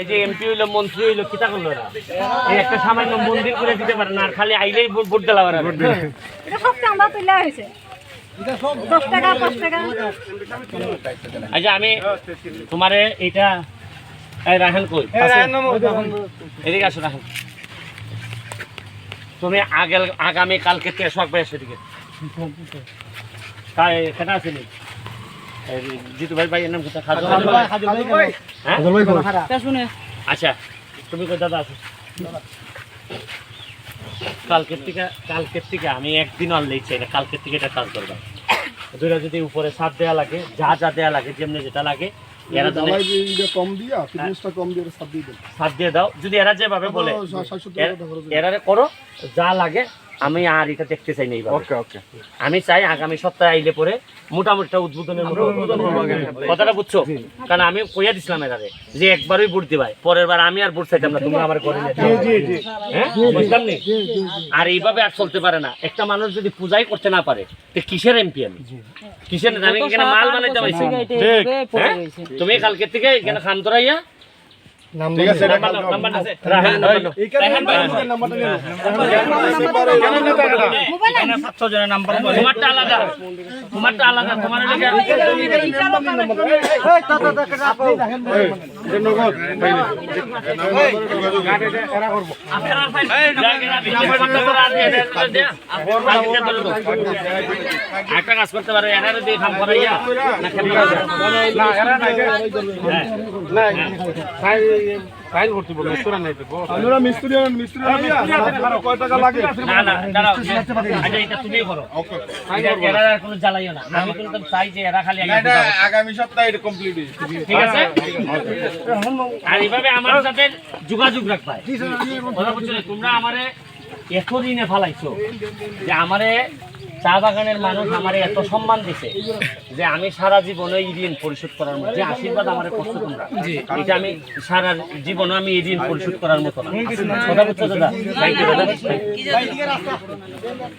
এই যে এমপি হইল মন্ত্রী হইল কিতা করল না এই একটা সামান্য মন্দির করে দিতে পারে না আর খালি আইলেই ভোট আর এটা সব চাঁদা তুলে হয়েছে। আচ্ছা আমি তোমারে এইটা এই রাহেন কই? এদিকে আসো রাহেন তুমি আগে আগামী কালকে তেসো একবার এসে দিকে তাই সেটা আছে জিতু ভাই। ভাই এর নাম কোথা হ্যাঁ? আচ্ছা তুমি কোথা আছো? কালকের থেকে কালকের থেকে আমি একদিন অনলাইন চাই না কালকের থেকে এটা কাজ করবা। দুইটা যদি উপরে সাত দেওয়া লাগে যা যা দেওয়া লাগে যেমনি যেটা লাগে এরা কম দিয়া কম দিয়ে সাত দিয়ে দাও যদি এরা যেভাবে বলে এর- করো যা লাগে আমি আর এটা দেখতে চাই না এইভাবে। ওকে ওকে আমি চাই আগামী সপ্তাহে আইলে পরে মোটামুটি একটা উদ্বোধনের মতো কথাটা বুঝছ? কারণ আমি কইয়া দিছিলাম এরারে যে একবারই ভোট দিবাই পরের বার আমি আর ভোট চাইতাম না তুমি আমার করে হ্যাঁ? বুঝলাম নি? আর এইভাবে আর চলতে পারে না। একটা মানুষ যদি পূজাই করতে না পারে তো কিসের এমপি আমি? কিসের? আমি এখানে মাল বানাইতে পারছি হ্যাঁ? তুমি কালকে থেকে এখানে খান ধরাইয়া ঠিক আছে নাম্বার আছে রাহেন। ভাই, নাম্বারটা নিন জনের তোমারটা আলাদা তোমারটা আলাদা তোমার লেগে ভাই। একটা কাজ করতে পারো এনারে দিয়ে কাম করাইয়া না এরা হ্যাঁ। না না দাঁড়াও এটা তুমি করো। এটা এরা আর কোনো জ্বালাইও না। আমি কিন্তু চাই যে এরা খালি আগে বুঝাবো। আগামী সপ্তাহে ঠিক আছে? আর এইভাবে আমার যোগাযোগ রাখবা। কথা তোমরা আমারে এত ঋণে ফালাইছো যে আমারে চা বাগানের মানুষ আমার এত সম্মান দিছে যে আমি সারা জীবনে এই ঋণ পরিশোধ করার মতো যে আশীর্বাদ আমার করছ তোমরা। এটা আমি সারা জীবনে আমি এই ঋণ পরিশোধ করার মতো না। কথা দাদা? থ্যাংক ইউ দাদা